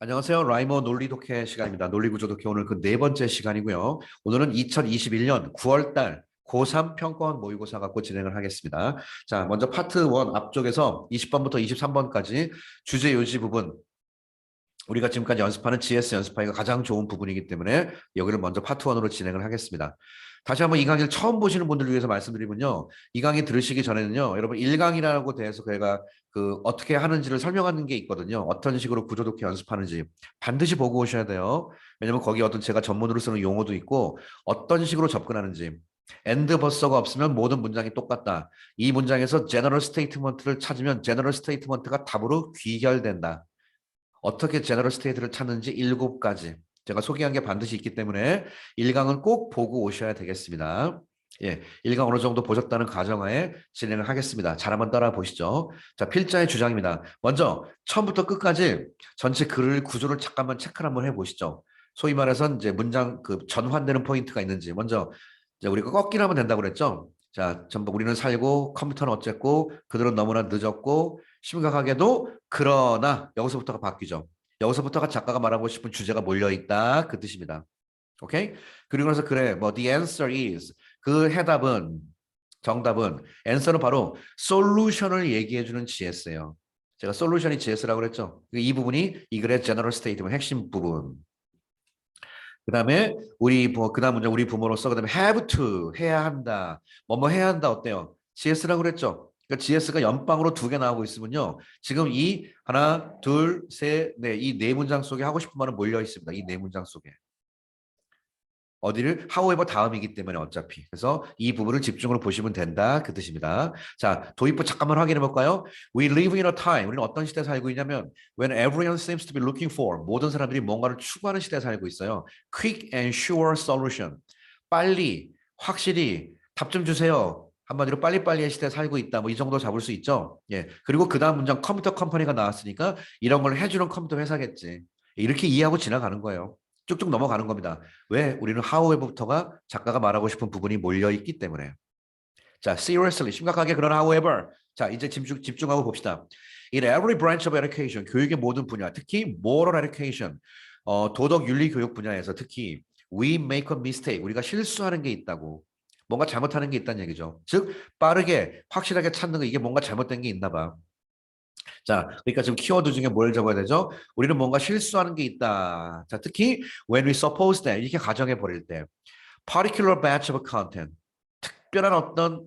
안녕하세요. 라이머 논리독해 시간입니다. 논리구조독해 오늘 그 네 번째 시간이고요. 오늘은 2021년 9월달 고3 평가원 모의고사 갖고 진행을 하겠습니다. 자, 먼저 파트 1 앞쪽에서 20번부터 23번까지 주제 요지 부분 우리가 지금까지 연습하는 GS 연습하기가 가장 좋은 부분이기 때문에 여기를 먼저 파트 1으로 진행을 하겠습니다. 다시 한번 이 강의를 처음 보시는 분들을 위해서 말씀드리면요. 이 강의 들으시기 전에는요. 여러분 1강이라고 대해서 저희가 그 어떻게 하는지를 설명하는 게 있거든요. 어떤 식으로 구조독해 연습하는지 반드시 보고 오셔야 돼요. 왜냐면 거기 어떤 제가 전문으로 쓰는 용어도 있고 어떤 식으로 접근하는지 엔드 버서가 없으면 모든 문장이 똑같다. 이 문장에서 제너럴 스테이트먼트를 찾으면 제너럴 스테이트먼트가 답으로 귀결된다. 어떻게 제너럴 스테이트를 찾는지 일곱 가지 제가 소개한 게 반드시 있기 때문에 1강은 꼭 보고 오셔야 되겠습니다. 예, 1강 어느 정도 보셨다는 가정하에 진행을 하겠습니다. 잘 한번 따라 보시죠. 자, 필자의 주장입니다. 먼저 처음부터 끝까지 전체 글 구조를 잠깐만 체크를 한번 해보시죠. 소위 말해서 이제 문장 그 전환되는 포인트가 있는지 먼저 이제 우리가 꺾기를 하면 된다고 그랬죠. 자, 전부 우리는 살고 컴퓨터는 어쨌고 그들은 너무나 늦었고 심각하게도 그러나 여기서부터가 바뀌죠. 여기서부터가 작가가 말하고 싶은 주제가 몰려 있다 그 뜻입니다. 오케이? 그리고 나서 그래 뭐 the answer is 그 해답은 정답은 answer는 바로 솔루션을 얘기해 주는 GS예요. 제가 솔루션이 GS라고 그랬죠. 이 부분이 이 글의 general statement 핵심 부분. 그 다음에 우리 뭐 그다음 문제 우리 부모로서 그다음에 have to 해야 한다. 뭐뭐 해야 한다 어때요? GS라고 그랬죠. 그러니까 GS가 연방으로 두 개 나오고 있으면요. 지금 이 하나, 둘, 셋, 넷, 이네 문장 속에 하고 싶은 말은 몰려 있습니다. 이 네 문장 속에. 어디를 however 다음이기 때문에 어차피. 그래서 이 부분을 집중으로 보시면 된다. 그 뜻입니다. 자, 도입부 잠깐만 확인해 볼까요? We live in a time. 우리는 어떤 시대에 살고 있냐면 when everyone seems to be looking for. 모든 사람들이 뭔가를 추구하는 시대에 살고 있어요. quick and sure solution. 빨리, 확실히 답 좀 주세요. 한마디로 빨리빨리의 시대에 살고 있다. 뭐 이 정도 잡을 수 있죠. 예. 그리고 그 다음 문장 컴퓨터 컴퍼니가 나왔으니까 이런 걸 해주는 컴퓨터 회사겠지. 이렇게 이해하고 지나가는 거예요. 쭉쭉 넘어가는 겁니다. 왜? 우리는 however부터가 작가가 말하고 싶은 부분이 몰려있기 때문에. 자, seriously, 심각하게 그런 however. 자, 이제 집중, 집중하고 봅시다. In every branch of education, 교육의 모든 분야, 특히 moral education, 어, 도덕 윤리 교육 분야에서 특히 we make a mistake, 우리가 실수하는 게 있다고. 뭔가 잘못하는 게 있다는 얘기죠. 즉 빠르게 확실하게 찾는 거 이게 뭔가 잘못된 게 있나 봐. 자, 그러니까 지금 키워드 중에 뭘 적어야 되죠? 우리는 뭔가 실수하는 게 있다. 자, 특히 when we suppose that 이렇게 가정해 버릴 때 particular batch of content 특별한 어떤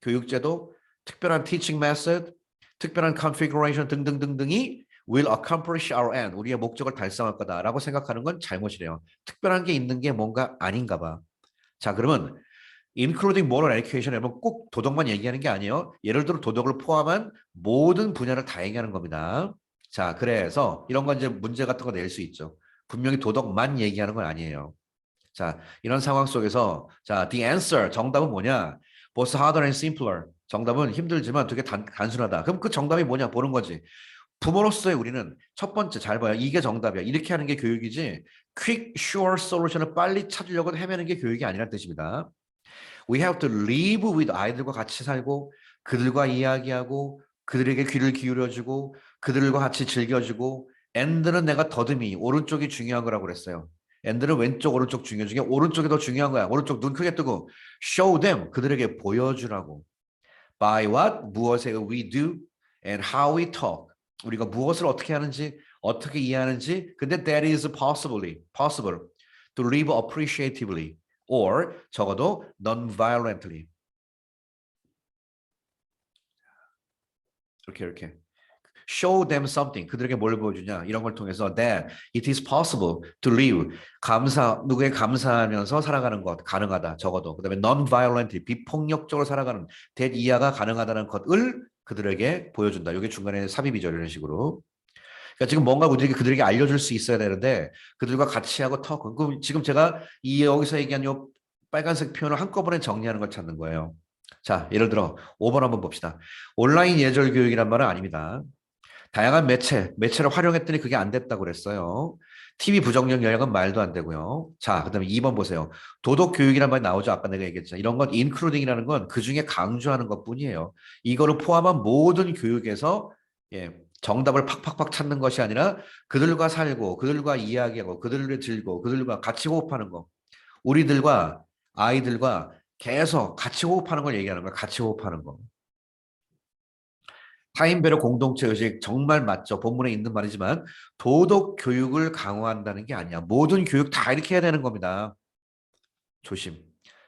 교육제도, 특별한 teaching method, 특별한 configuration 등등등등이 will accomplish our end. 우리의 목적을 달성할 거다라고 생각하는 건 잘못이래요. 특별한 게 있는 게 뭔가 아닌가 봐. 자, 그러면 including moral education 여러분 꼭 도덕만 얘기하는 게 아니에요. 예를 들어 도덕을 포함한 모든 분야를 다 얘기하는 겁니다. 자, 그래서 이런 건 이제 문제 같은 거 낼 수 있죠. 분명히 도덕만 얘기하는 건 아니에요. 자, 이런 상황 속에서 자, the answer 정답은 뭐냐? both harder and simpler. 정답은 힘들지만 되게 단, 단순하다. 그럼 그 정답이 뭐냐 보는 거지. 부모로서의 우리는 첫 번째 잘 봐요. 이게 정답이야. 이렇게 하는 게 교육이지. quick, sure solution을 빨리 찾으려고 헤매는 게 교육이 아니라는 뜻입니다. We have to live with 아이들과 같이 살고 그들과 이야기하고 그들에게 귀를 기울여주고 그들과 같이 즐겨주고 and는 내가 더듬이 오른쪽이 중요한 거라고 그랬어요. and는 왼쪽 오른쪽 중요 중에 오른쪽이 더 중요한 거야. 오른쪽 눈 크게 뜨고 show them 그들에게 보여주라고. by what 무엇에 we do and how we talk 우리가 무엇을 어떻게 하는지 어떻게 이해하는지 근데 that is possibly possible to live appreciatively or 적어도 non-violently 이렇게 이렇게 show them something 그들에게 뭘 보여주냐 이런 걸 통해서 that it is possible to live 감사 누구에 감사하면서 살아가는 것 가능하다 적어도 그다음에 non-violently 비폭력적으로 살아가는 that 이하가 가능하다는 것을 그들에게 보여준다. 이게 중간에 삽입이죠. 이런 식으로. 그러니까 지금 뭔가 우리에게 그들에게 알려줄 수 있어야 되는데 그들과 같이 하고 턱. 그럼 지금 제가 이 여기서 얘기한 요 빨간색 표현을 한꺼번에 정리하는 걸 찾는 거예요. 자, 예를 들어 5번 한번 봅시다. 온라인 예절 교육이란 말은 아닙니다. 다양한 매체, 매체를 활용했더니 그게 안 됐다고 그랬어요. TV 부정적 영향은 말도 안 되고요. 자, 그 다음에 2번 보세요. 도덕 교육이란 말이 나오죠. 아까 내가 얘기했잖아. 이런 건 including이라는 건 그 중에 강조하는 것 뿐이에요. 이거를 포함한 모든 교육에서 예, 정답을 팍팍팍 찾는 것이 아니라 그들과 살고 그들과 이야기하고 그들을 들고 그들과 같이 호흡하는 거. 우리들과 아이들과 계속 같이 호흡하는 걸 얘기하는 거야. 같이 호흡하는 거. 타인배려 공동체 의식 정말 맞죠. 본문에 있는 말이지만 도덕 교육을 강화한다는 게 아니야. 모든 교육 다 이렇게 해야 되는 겁니다. 조심.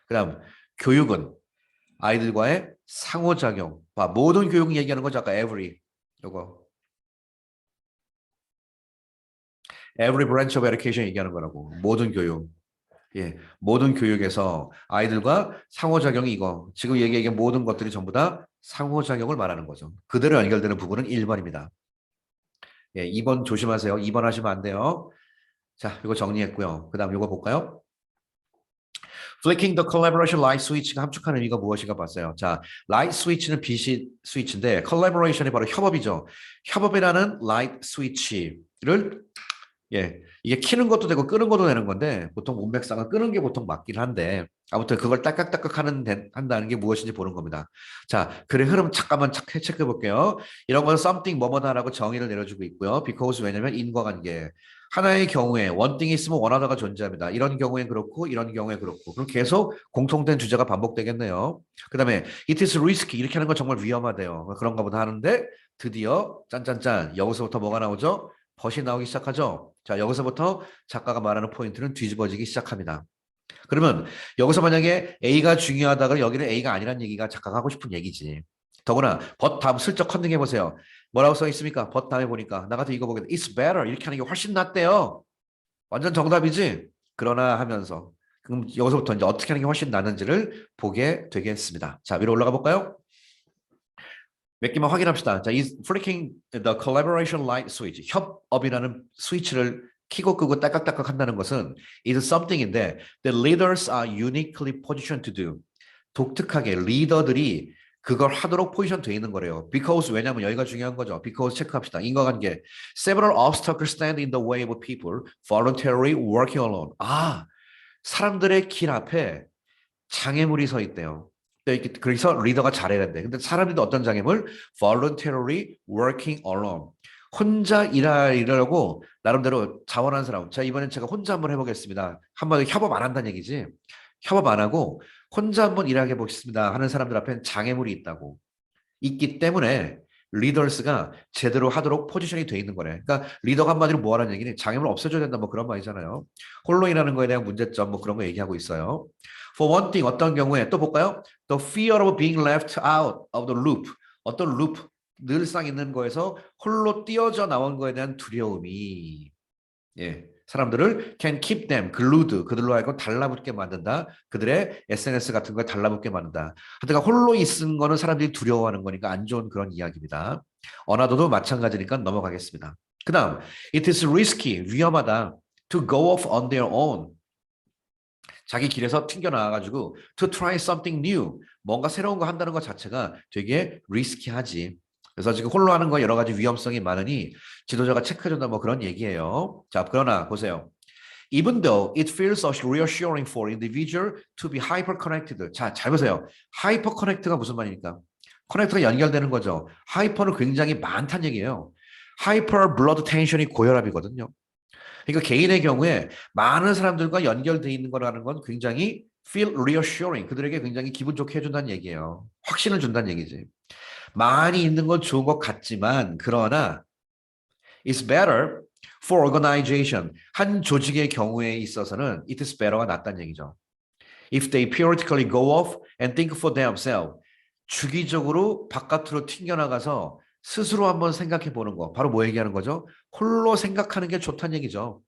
그 다음 교육은 아이들과의 상호작용. 봐, 모든 교육 얘기하는 거죠. 아까 every 요거 every branch of education 얘기하는 거라고. 모든 교육. 예, 모든 교육에서 아이들과 상호작용이 이거. 지금 얘기한 모든 것들이 전부 다 상호작용을 말하는 거죠. 그대로 연결되는 부분은 1번입니다. 예, 2번 조심하세요. 2번 하시면 안 돼요. 자, 이거 정리했고요. 그 다음 이거 볼까요? Flicking the collaboration light switch가 함축하는 의미가 무엇인가 봤어요. 자, light switch는 빛이 스위치인데 collaboration이 바로 협업이죠. 협업이라는 light switch를 예, 이게 키는 것도 되고 끄는 것도 되는 건데 보통 문맥상은 끄는 게 보통 맞긴 한데 아무튼 그걸 딸깍딸깍 하는 데- 한다는 게 무엇인지 보는 겁니다. 자, 글의 흐름 잠깐만 체크, 체크해 볼게요. 이런 건 something 뭐뭐다라고 정의를 내려주고 있고요. because 왜냐면 인과관계. 하나의 경우에 원띵이 있으면 원하다가 존재합니다. 이런 경우엔 그렇고 이런 경우에 그렇고 그럼 계속 공통된 주제가 반복되겠네요. 그 다음에 it is risky 이렇게 하는 건 정말 위험하대요. 그런가 보다 하는데 드디어 짠짠짠 여기서부터 뭐가 나오죠? 벗이 나오기 시작하죠. 자 여기서부터 작가가 말하는 포인트는 뒤집어지기 시작합니다. 그러면 여기서 만약에 A가 중요하다가 여기는 A가 아니란 얘기가 작가가 하고 싶은 얘기지. 더구나 벗 다음 슬쩍 컨닝해 보세요. 뭐라고 써 있습니까? 벗 다음에 보니까 나 같은 이거 보게 It's better 이렇게 하는 게 훨씬 낫대요. 완전 정답이지. 그러나 하면서 그럼 여기서부터 이제 어떻게 하는 게 훨씬 낫는지를 보게 되겠습니다. 자 위로 올라가 볼까요? 몇 개만 확인합시다. 자, 이 flicking the collaboration light switch 협업이라는 스위치를 키고 끄고 딸깍딸깍 한다는 것은 is something인데 the leaders are uniquely positioned to do. 독특하게 리더들이 그걸 하도록 포지션 돼 있는 거래요. Because 왜냐면 여기가 중요한 거죠. Because 체크합시다. 인과관계. Several obstacles stand in the way of people voluntarily working alone. 아, 사람들의 길 앞에 장애물이 서 있대요. 네, 그래서 리더가 잘해야 된대. 근데 사람들도 어떤 장애물? voluntarily working alone. 혼자 일하려고 나름대로 자원한 사람. 자, 이번엔 제가 혼자 한번 해보겠습니다. 한번 협업 안 한다는 얘기지. 협업 안 하고 혼자 한번 일하게 보겠습니다 하는 사람들 앞엔 장애물이 있다고. 있기 때문에 리더스가 제대로 하도록 포지션이 돼 있는 거네. 그러니까 리더가 한마디로 뭐하는 얘기는 장애물 없애줘야 된다 뭐 그런 말이잖아요. 홀로 일하는 거에 대한 문제점 뭐 그런 거 얘기하고 있어요. For one thing 어떤 경우에 또 볼까요? The fear of being left out of the loop. 어떤 루프 늘상 있는 거에서 홀로 띄어져 나온 거에 대한 두려움이 예. 사람들을 can keep them glued 그들로 하여금 달라붙게 만든다. 그들의 SNS 같은 거에 달라붙게 만든다. 하여튼 홀로 있은 거는 사람들이 두려워하는 거니까 안 좋은 그런 이야기입니다. 언어도도 마찬가지니까 넘어가겠습니다. 그 다음 it is risky 위험하다 to go off on their own 자기 길에서 튕겨나와가지고 to try something new 뭔가 새로운 거 한다는 것 자체가 되게 리스키하지. 그래서 지금 홀로 하는 거 여러 가지 위험성이 많으니 지도자가 체크해준다 뭐 그런 얘기예요. 자 그러나 보세요. Even though it feels reassuring for individual to be hyper connected. 자, 잘 보세요. hyper connect가 무슨 말입니까? 커넥트가 연결되는 거죠. 하이퍼는 굉장히 많다는 얘기예요. 하이퍼 블러드 텐션이 고혈압이거든요. 그러니까 개인의 경우에 많은 사람들과 연결돼 있는 거라는 건 굉장히 feel reassuring 그들에게 굉장히 기분 좋게 해준다는 얘기예요. 확신을 준다는 얘기지. 많이 있는 건 좋은 것 같지만 그러나 it's better for organization 한 조직의 경우에 있어서는 it is better가 낫다는 얘기죠. If they periodically go off and think for themselves 주기적으로 바깥으로 튕겨나가서 스스로 한번 생각해 보는 거. 바로 뭐 얘기하는 거죠? 홀로 생각하는 게 좋다는 얘기죠.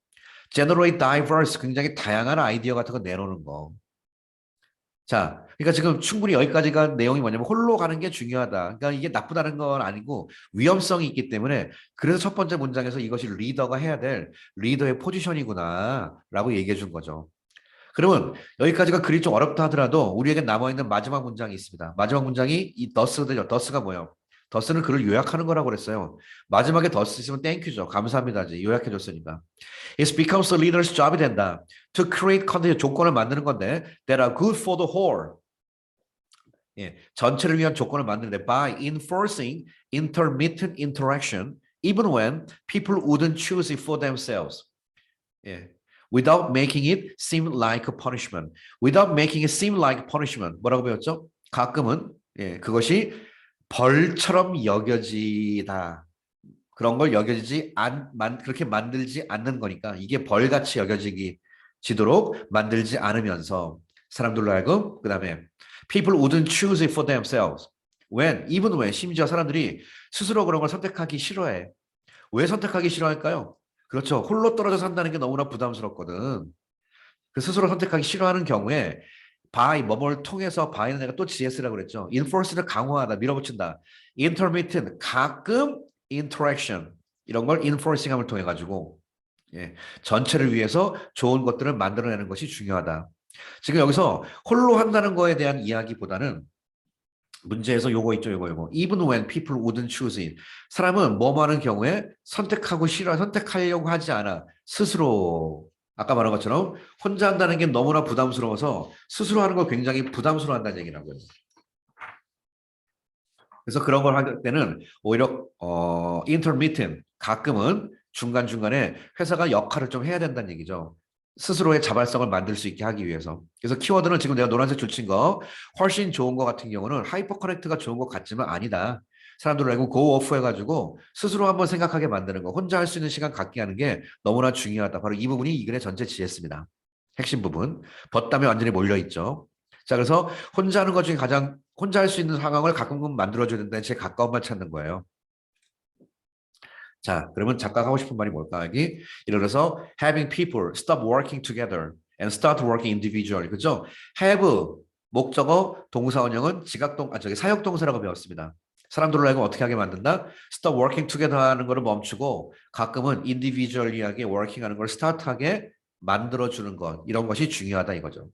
generate diverse 굉장히 다양한 아이디어 같은 거 내놓는 거. 자, 그러니까 지금 충분히 여기까지가 내용이 뭐냐면 홀로 가는 게 중요하다. 그러니까 이게 나쁘다는 건 아니고 위험성이 있기 때문에 그래서 첫 번째 문장에서 이것이 리더가 해야 될 리더의 포지션이구나라고 얘기해 준 거죠. 그러면 여기까지가 글이 좀 어렵다 하더라도 우리에게 남아있는 마지막 문장이 있습니다. 마지막 문장이 이 더스거든요. 더스가 뭐예요? 더스는 글을 요약하는 거라고 그랬어요. 마지막에 더스 있으면 땡큐죠. 감사합니다지. 요약해 줬으니까. It becomes the leader's job이 된다. To create condition, 조건을 만드는 건데 that are good for the whole. 예, 전체를 위한 조건을 만드는데 by enforcing intermittent interaction even when people wouldn't choose it for themselves. 예. Without making it seem like a punishment. Without making it seem like punishment. 뭐라고 배웠죠? 가끔은 예, 그것이 벌처럼 여겨지다. 그런 걸 여겨지지 않, 만, 그렇게 만들지 않는 거니까 이게 벌같이 여겨지기 지도록 만들지 않으면서 사람들로 하여금 그 다음에 people wouldn't choose it for themselves. when, even when 심지어 사람들이 스스로 그런 걸 선택하기 싫어해. 왜 선택하기 싫어할까요? 그렇죠. 홀로 떨어져 산다는 게 너무나 부담스럽거든. 그 스스로 선택하기 싫어하는 경우에 by 뭐뭘 통해서 by는 내가 또 GS라고 그랬죠. enforce를 강화하다, 밀어붙인다. intermittent 가끔 interaction 이런 걸 enforcing함을 통해 가지고 예, 전체를 위해서 좋은 것들을 만들어내는 것이 중요하다. 지금 여기서 홀로 한다는 거에 대한 이야기보다는 문제에서 요거 있죠, 요거 요거. Even when people wouldn't choose it. 사람은 뭐뭐 하는 경우에 선택하고 싫어, 선택하려고 하지 않아. 스스로 아까 말한 것처럼 혼자 한다는 게 너무나 부담스러워서 스스로 하는 걸 굉장히 부담스러워한다는 얘기라고요. 그래서 그런 걸 할 때는 오히려 어 intermittent 가끔은 중간 중간에 회사가 역할을 좀 해야 된다는 얘기죠. 스스로의 자발성을 만들 수 있게 하기 위해서. 그래서 키워드는 지금 내가 노란색 줄친 거 훨씬 좋은 거 같은 경우는 하이퍼 커넥트가 좋은 것 같지만 아니다. 사람들을 알고 고 오프 해가지고 스스로 한번 생각하게 만드는 거, 혼자 할 수 있는 시간 갖게 하는 게 너무나 중요하다. 바로 이 부분이 이 글의 전체 지혜입니다. 핵심 부분. 벗담에 완전히 몰려 있죠. 자, 그래서 혼자 하는 것 중에 가장 혼자 할 수 있는 상황을 가끔은 된다는 제 가까운 말 찾는 거예요. 자, 그러면 작가가 하고 싶은 말이 뭘까? 여기 예를 들어서 having people stop working together and start working individually. 그죠? have 목적어 동사 원형은 지각동 아 저기 사역 동사라고 배웠습니다. 사람들로 하여금 어떻게 하게 만든다? stop working together 하는 거를 멈추고 가끔은 individually하게 working 하는 걸 start하게 만들어 주는 것. 이런 것이 중요하다 이거죠.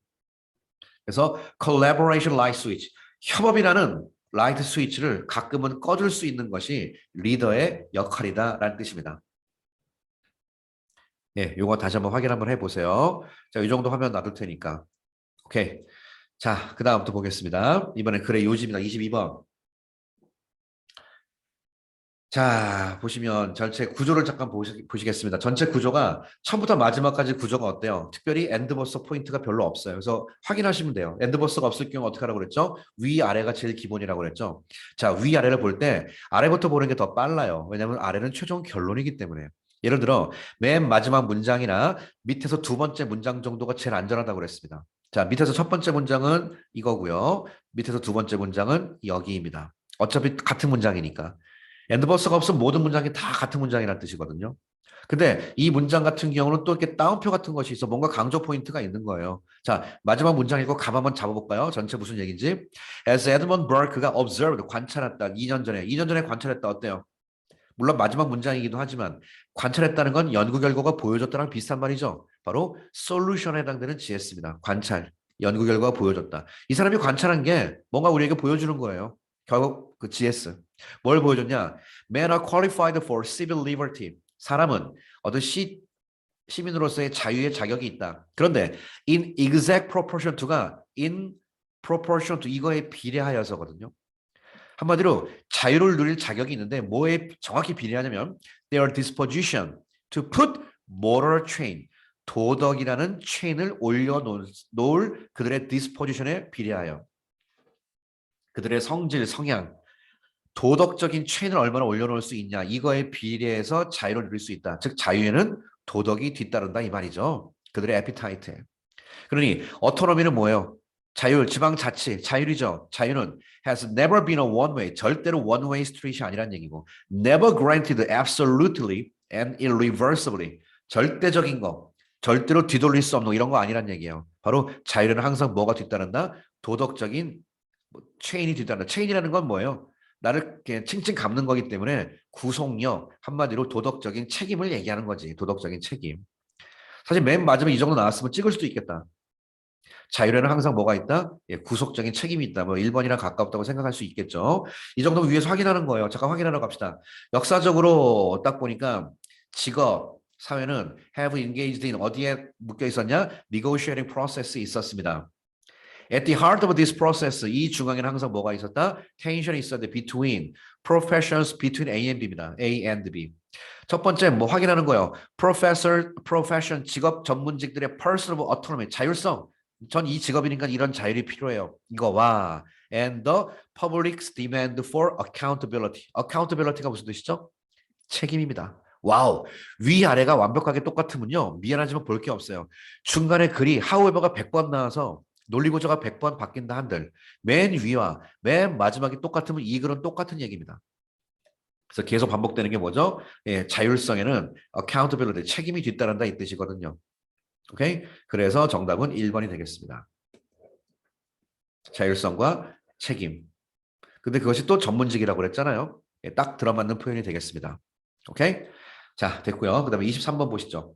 그래서 collaboration light switch. 협업이라는 라이트 스위치를 가끔은 꺼줄 수 있는 것이 리더의 역할이다라는 뜻입니다. 예, 요거 다시 한번 확인 한번 해보세요. 자, 이 정도 화면 놔둘 테니까. 오케이. 자, 그 다음부터 보겠습니다. 이번엔 글의 요지입니다. 22번. 자, 보시면 전체 구조를 잠깐 보시, 보시겠습니다. 전체 구조가 처음부터 마지막까지 구조가 어때요? 특별히 엔드버스 포인트가 별로 없어요. 그래서 확인하시면 돼요. 엔드버스가 없을 경우 어떻게 하라고 그랬죠? 위아래가 제일 기본이라고 그랬죠. 자, 위아래를 볼 때 아래부터 보는 게 더 빨라요. 왜냐하면 아래는 최종 결론이기 때문에. 예를 들어 맨 마지막 문장이나 밑에서 두 번째 문장 정도가 제일 안전하다고 그랬습니다. 자, 밑에서 첫 번째 문장은 이거고요. 밑에서 두 번째 문장은 여기입니다. 어차피 같은 문장이니까. 엔드버스가 없으면 모든 문장이 다 같은 문장이라는 뜻이거든요. 근데 이 문장 같은 경우는 또 이렇게 따옴표 같은 것이 있어 뭔가 강조 포인트가 있는 거예요. 자, 마지막 문장 읽고 감 한번 잡아볼까요? 전체 무슨 얘기인지. As Edmund Burke가 observed, 관찰했다. 2년 전에. 2년 전에 관찰했다. 어때요? 물론 마지막 문장이기도 하지만 관찰했다는 건 연구 결과가 보여줬다랑 비슷한 말이죠. 바로 솔루션에 해당되는 GS입니다. 관찰. 연구 결과가 보여줬다. 이 사람이 관찰한 게 뭔가 우리에게 보여주는 거예요. 결국 그 GS. 뭘 보여줬냐? Men are qualified for civil liberty. 사람은 어떤 시, 시민으로서의 자유의 자격이 있다. 그런데 in exact proportion to가 in proportion to 이거에 비례하여서거든요. 한마디로 자유를 누릴 자격이 있는데 뭐에 정확히 비례하냐면 their disposition to put moral chain 도덕이라는 체인을 올려놓을 그들의 disposition에 비례하여 그들의 성질, 성향, 도덕적인 체인을 얼마나 올려놓을 수 있냐 이거에 비례해서 자유를 누릴 수 있다. 즉 자유에는 도덕이 뒤따른다 이 말이죠. 그들의 에피타이트에. 그러니 어토노미는 뭐예요? 자율, 지방자치, 자율이죠. 자유는 has never been a one way, 절대로 one way street이 아니란 얘기고 never granted absolutely and irreversibly 절대적인 거, 절대로 뒤돌릴 수 없는 이런 거 아니란 얘기예요. 바로 자유는 항상 뭐가 뒤따른다? 도덕적인 뭐, 체인이 뒤따른다. 체인이라는 건 뭐예요? 나를 이렇게 칭칭 감는 거기 때문에 구속력 한마디로 도덕적인 책임을 얘기하는 거지. 도덕적인 책임. 사실 맨 마지막에 이 정도 나왔으면 찍을 수도 있겠다. 자율에는 항상 뭐가 있다? 예, 구속적인 책임이 있다. 뭐 1번이랑 가깝다고 생각할 수 있겠죠. 이 정도면 위에서 확인하는 거예요. 잠깐 확인하러 갑시다. 역사적으로 딱 보니까 직업, 사회는 have engaged in 어디에 묶여 있었냐? negotiating process에 있었습니다. At the heart of this process, 이 중앙에는 항상 뭐가 있었다? 텐션이 있었는데 between professions between A and B입니다. A and B. 첫 번째 뭐 확인하는 거예요. Professor, profession 직업 전문직들의 personal autonomy 자율성. 전 이 직업이니까 이런 자율이 필요해요. 이거와 and the public's demand for accountability. accountability가 무슨 뜻이죠? 책임입니다. 와우. 위아래가 완벽하게 똑같으면요. 미안하지만 볼 게 없어요. 중간에 글이 however가 100번 나와서 논리구조가 100번 바뀐다 한들 맨 위와 맨 마지막이 똑같으면 이 글은 똑같은 얘기입니다. 그래서 계속 반복되는 게 뭐죠? 예, 자율성에는 accountability, 책임이 뒤따른다 이 뜻이거든요. 오케이? 그래서 정답은 1번이 되겠습니다. 자율성과 책임. 근데 그것이 또 전문직이라고 그랬잖아요. 예, 딱 들어맞는 표현이 되겠습니다. 오케이? 자, 됐고요. 그 다음에 23번 보시죠.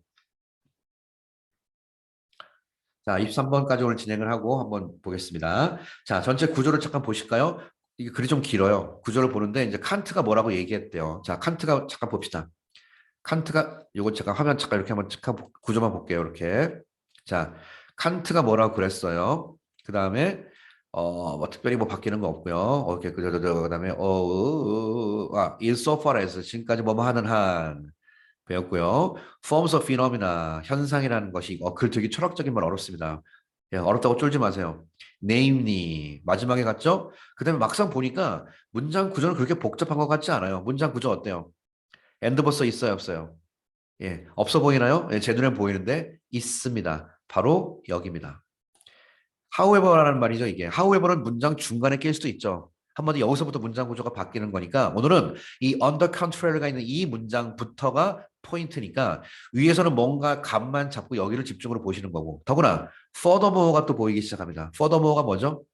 자, 23번까지 오늘 진행을 하고 한번 보겠습니다. 자, 전체 구조를 잠깐 보실까요? 이게 글이 좀 길어요. 구조를 보는데 이제 칸트가 뭐라고 얘기했대요. 자, 칸트가 잠깐 봅시다. 칸트가 요거 잠깐 화면 잠깐 이렇게 한번 잠깐 보- 구조만 볼게요. 이렇게. 자, 칸트가 뭐라고 그랬어요. 그 다음에 어, 뭐 특별히 뭐 바뀌는 거 없고요. 이렇게 그저 그 다음에 어, 어, 어, 아, in so far as 지금까지 뭐뭐 하는 한 배웠고요. forms of phenomena 현상이라는 것이 어, 글 되게 철학적인 말 어렵습니다. 예, 어렵다고 쫄지 마세요. namely 마지막에 갔죠? 그다음에 막상 보니까 문장 구조는 그렇게 복잡한 것 같지 않아요. 문장 구조 어때요? end 벌써 있어요, 없어요? 예, 없어 보이나요? 예, 제 눈에 보이는데 있습니다. 바로 여기입니다. however라는 말이죠, 이게. however는 문장 중간에 낄 수도 있죠. 한마디 여기서부터 문장 구조가 바뀌는 거니까 오늘은 이 the contrary가 있는 이 문장부터가 포인트니까 위에서는 뭔가 감만 잡고 여기를 집중으로 보시는 거고 더구나 furthermore가 또 보이기 시작합니다. furthermore가 뭐죠?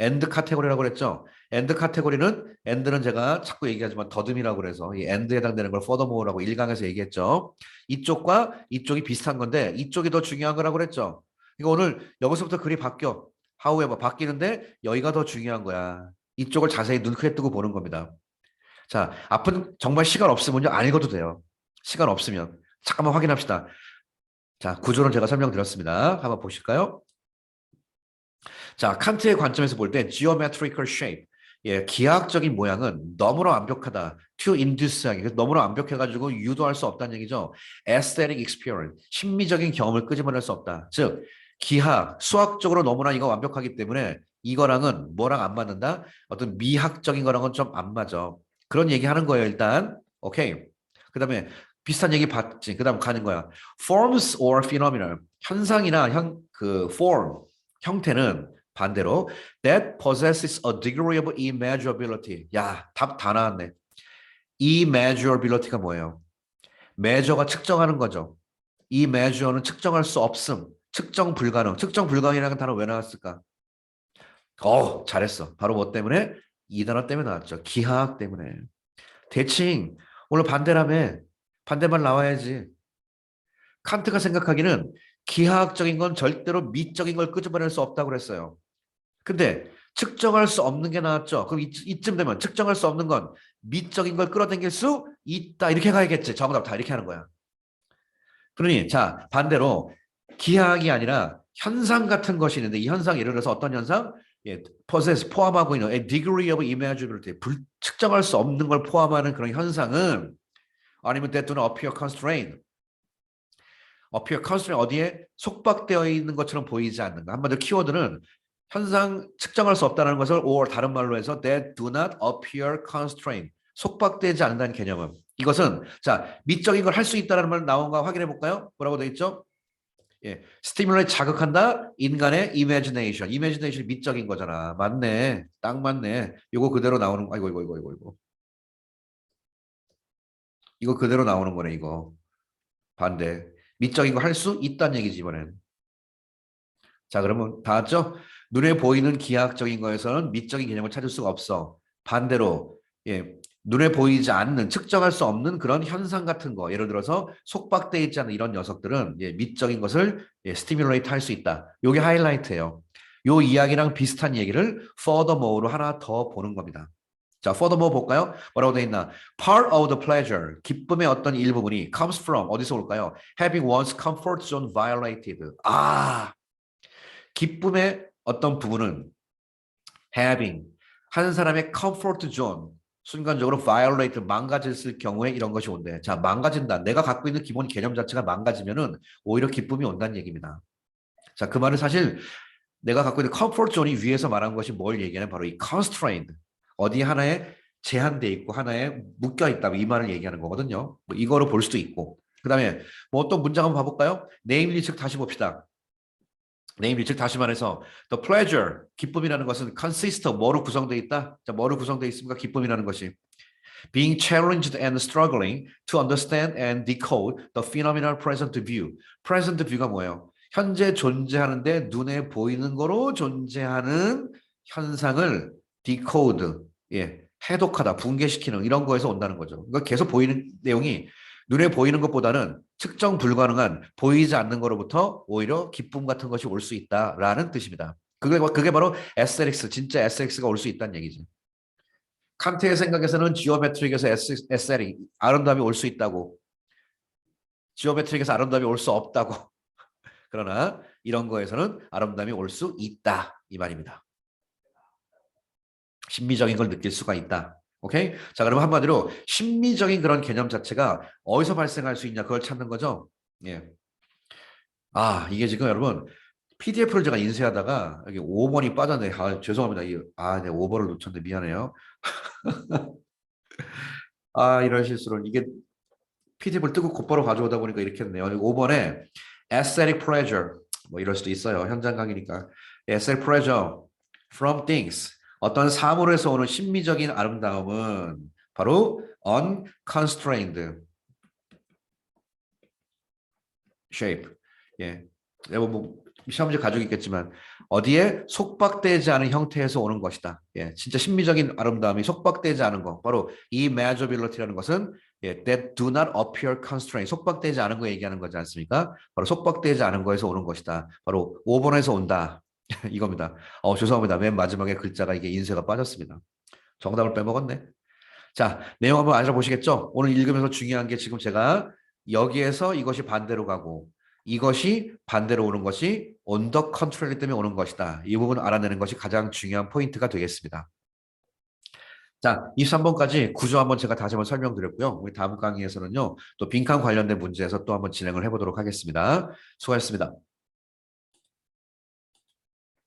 end 카테고리라고 그랬죠. end 카테고리는 end는 제가 자꾸 얘기하지만 더듬이라고 그래서 이 end에 해당되는 걸 furthermore라고 1강에서 얘기했죠. 이쪽과 이쪽이 비슷한 건데 이쪽이 더 중요한 거라고 그랬죠. 이거 오늘 여기서부터 글이 바뀌어. however 바뀌는데 여기가 더 중요한 거야. 이쪽을 자세히 눈 크게 뜨고 보는 겁니다. 자, 앞은 정말 시간 없으면요. 안 읽어도 돼요. 시간 없으면. 잠깐만 확인합시다. 자, 구조는 제가 설명드렸습니다. 한번 보실까요? 자, 칸트의 관점에서 볼 때 geometrical shape, 예, 기하학적인 모양은 너무나 완벽하다. to induce 하기. 너무나 완벽해가지고 유도할 수 없다는 얘기죠. aesthetic experience, 심미적인 경험을 끄집어낼 수 없다. 즉, 기하, 수학적으로 너무나 이거 완벽하기 때문에 이거랑은 뭐랑 안 맞는다? 어떤 미학적인 거랑은 좀 안 맞아. 그런 얘기 하는 거예요, 일단. 오케이. 그 다음에 비슷한 얘기 봤지. 그 다음 가는 거야. Forms or phenomena. 현상이나 형, 그 form, 형태는 반대로 that possesses a degree of immeasurability. 야, 답 다 나왔네. immeasurability가 뭐예요? measure가 측정하는 거죠. 이 measure는 측정할 수 없음. 측정 불가능. 측정 불가능이라는 단어 왜 나왔을까? 어, 잘했어. 바로 뭐 때문에? 이 단어 때문에 나왔죠. 기하학 때문에. 대칭. 오늘 반대라며. 반대말 나와야지. 칸트가 생각하기는 기하학적인 건 절대로 미적인 걸 끄집어낼 수 없다고 그랬어요. 근데 측정할 수 없는 게 나왔죠. 그럼 이, 이쯤 되면 측정할 수 없는 건 미적인 걸 끌어당길 수 있다. 이렇게 가야겠지. 정답 다 이렇게 하는 거야. 그러니 자 반대로 기하학이 아니라 현상 같은 것이 있는데 이 현상 예를 들어서 어떤 현상? 예, possess 포함하고 있는 a degree of imaginability 불, 측정할 수 없는 걸 포함하는 그런 현상은 아니면 that do not appear constrained appear constraint 어디에 속박되어 있는 것처럼 보이지 않는가 한마디로 키워드는 현상 측정할 수 없다는 것을 or 다른 말로 해서 that do not appear constrained 속박되지 않는다는 개념은 이것은 자 미적인 걸 할 수 있다는 말 나온가 확인해 볼까요? 뭐라고 되어 있죠? 예, 스티뮬레이 자극한다 인간의 imagination. imagination 미적인 거잖아. 맞네. 딱 맞네. 이거 그대로 나오는 거. 아이고 이거 이거 이거 이거. 이거 그대로 나오는 거네 이거. 반대. 미적인 거할수 있다는 얘기지 이번엔. 자 그러면 다 왔죠? 눈에 보이는 기하학적인 거에서는 미적인 개념을 찾을 수가 없어. 반대로 예, 눈에 보이지 않는 측정할 수 없는 그런 현상 같은 거 예를 들어서 속박돼 있지 않은 이런 녀석들은 예, 미적인 것을 예, 스티뮬레이트 할 수 있다. 요게 하이라이트예요. 요 이야기랑 비슷한 얘기를 furthermore로 하나 더 보는 겁니다. 자, furthermore 볼까요? 뭐라고 돼 있나? Part of the pleasure, 기쁨의 어떤 일부분이 comes from 어디서 올까요? Having one's comfort zone violated. 아, 기쁨의 어떤 부분은 having 한 사람의 comfort zone 순간적으로 violate 망가졌을 경우에 이런 것이 온대. 자, 망가진다. 내가 갖고 있는 기본 개념 자체가 망가지면은 오히려 기쁨이 온다는 얘기입니다. 자, 그 말은 사실 내가 갖고 있는 comfort zone이 위에서 말한 것이 뭘 얘기하는 바로 이 constrained 어디 하나에 제한돼 있고 하나에 묶여 있다 이 말을 얘기하는 거거든요. 뭐 이거로 볼 수도 있고. 그다음에 뭐 어떤 문장 한번 봐볼까요? 네임리 즉 다시 봅시다. 네임리 즉 다시 말해서 the pleasure 기쁨이라는 것은 consist of 뭐로 구성되어 있다? 자, 뭐로 구성되어 있습니까? 기쁨이라는 것이 being challenged and struggling to understand and decode the phenomenal present view. present view가 뭐예요? 현재 존재하는데 눈에 보이는 거로 존재하는 현상을 decode, 예, 해독하다, 붕괴시키는 이런 거에서 온다는 거죠. 그러니까 계속 보이는 내용이 눈에 보이는 것보다는 측정 불가능한 보이지 않는 거로부터 오히려 기쁨 같은 것이 올 수 있다라는 뜻입니다. 그게, 그게 바로 에스테릭스, 진짜 에스테릭스가 올 수 있다는 얘기죠. 칸트의 생각에서는 지오메트릭에서 에스테릭, 아름다움이 올 수 있다고. 지오메트릭에서 아름다움이 올 수 없다고. 그러나 이런 거에서는 아름다움이 올 수 있다 이 말입니다. 심미적인 걸 느낄 수가 있다. 오케이? 자, 그러면 한마디로 심미적인 그런 개념 자체가 어디서 발생할 수 있냐 그걸 찾는 거죠. 예. 아, 이게 지금 여러분 PDF를 제가 인쇄하다가 여기 5번이 빠졌네. 아, 죄송합니다. 이- 아, 네, 5번을 놓쳤는데 미안해요. 아, 이런 실수를 이게 PDF를 뜨고 곧바로 가져오다 보니까 이렇게 했네요. 5번에 aesthetic pleasure 뭐 이럴 수도 있어요. 현장 강의니까 aesthetic pleasure from things 어떤 사물에서 오는 심미적인 아름다움은 바로 unconstrained shape. 예. 뭐 시험 문제 가지고 있겠지만 어디에 속박되지 않은 형태에서 오는 것이다. 예. 진짜 심미적인 아름다움이 속박되지 않은 것. 바로 이 measurability라는 것은 예, that do not appear constrained. 속박되지 않은 거 얘기하는 거지 않습니까? 바로 속박되지 않은 거에서 오는 것이다. 바로 5번에서 온다. 이겁니다. 어, 죄송합니다. 맨 마지막에 글자가 이게 인쇄가 빠졌습니다. 정답을 빼먹었네. 자, 내용 한번 알아보시겠죠? 오늘 읽으면서 중요한 게 지금 제가 여기에서 이것이 반대로 가고 이것이 반대로 오는 것이 the contrary 때문에 오는 것이다. 이 부분 알아내는 것이 가장 중요한 포인트가 되겠습니다. 자, 23번까지 구조 한번 제가 다시 한번 설명드렸고요. 우리 다음 강의에서는요, 또 빈칸 관련된 문제에서 또 한번 진행을 해보도록 하겠습니다. 수고하셨습니다.